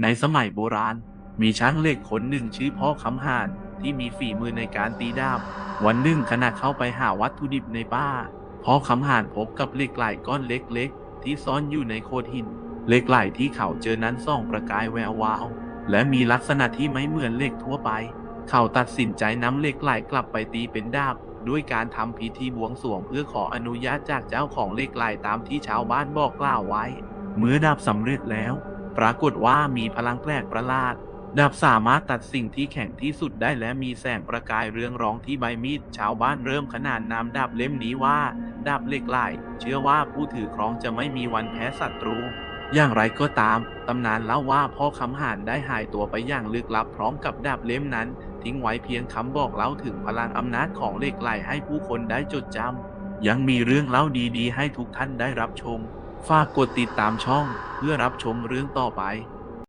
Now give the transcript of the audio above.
ในสมัยโบราณ มีช่างเหล็กคนหนึ่งชื่อพ่อคำหานที่มีฝีมือในการตีดาบ วันหนึ่งขณะเข้าไปหาวัตถุดิบในป่าพ่อคำหานพบกับเหล็กไหลก้อนเล็กๆ ที่ซ่อนอยู่ในโขดหินเหล็กไหลที่เขาเจอนั้นส่องประกายแวววาว และมีลักษณะที่ไม่เหมือนเหล็กทั่วไป เขาตัดสินใจนำเหล็กไหลกลับไปตีเป็นดาบ ด้วยการทำพิธีบวงสรวงเพื่อขออนุญาตจากเจ้าของเหล็กไหลตามที่ชาวบ้านบอกกล่าวไว้ เมื่อดาบสำเร็จแล้ว ปรากฏว่ามีพลังแปลกประหลาด ดาบสามารถตัดสิ่งที่แข็งที่สุดได้และมีแสงประกายเรืองรองที่ใบมีด ชาวบ้านเริ่มขนานนามดาบเล่มนี้ว่า ดาบเหล็กไหลเชื่อว่าผู้ถือครองจะไม่มีวันแพ้ศัตรู อย่างไรก็ตาม ตำนานเล่าว่าพ่อคำหานได้หายตัวไปอย่างลึกลับพร้อมกับดาบเล่มนั้น ทิ้งไว้เพียงคำบอกเล่าถึงพลังอำนาจของเหล็กไหลให้ผู้คนได้จดจำยังมีเรื่องเล่าดีๆ ให้ทุกท่านได้รับชม ฝากกดติดตามช่องเพื่อรับชมเรื่องต่อไป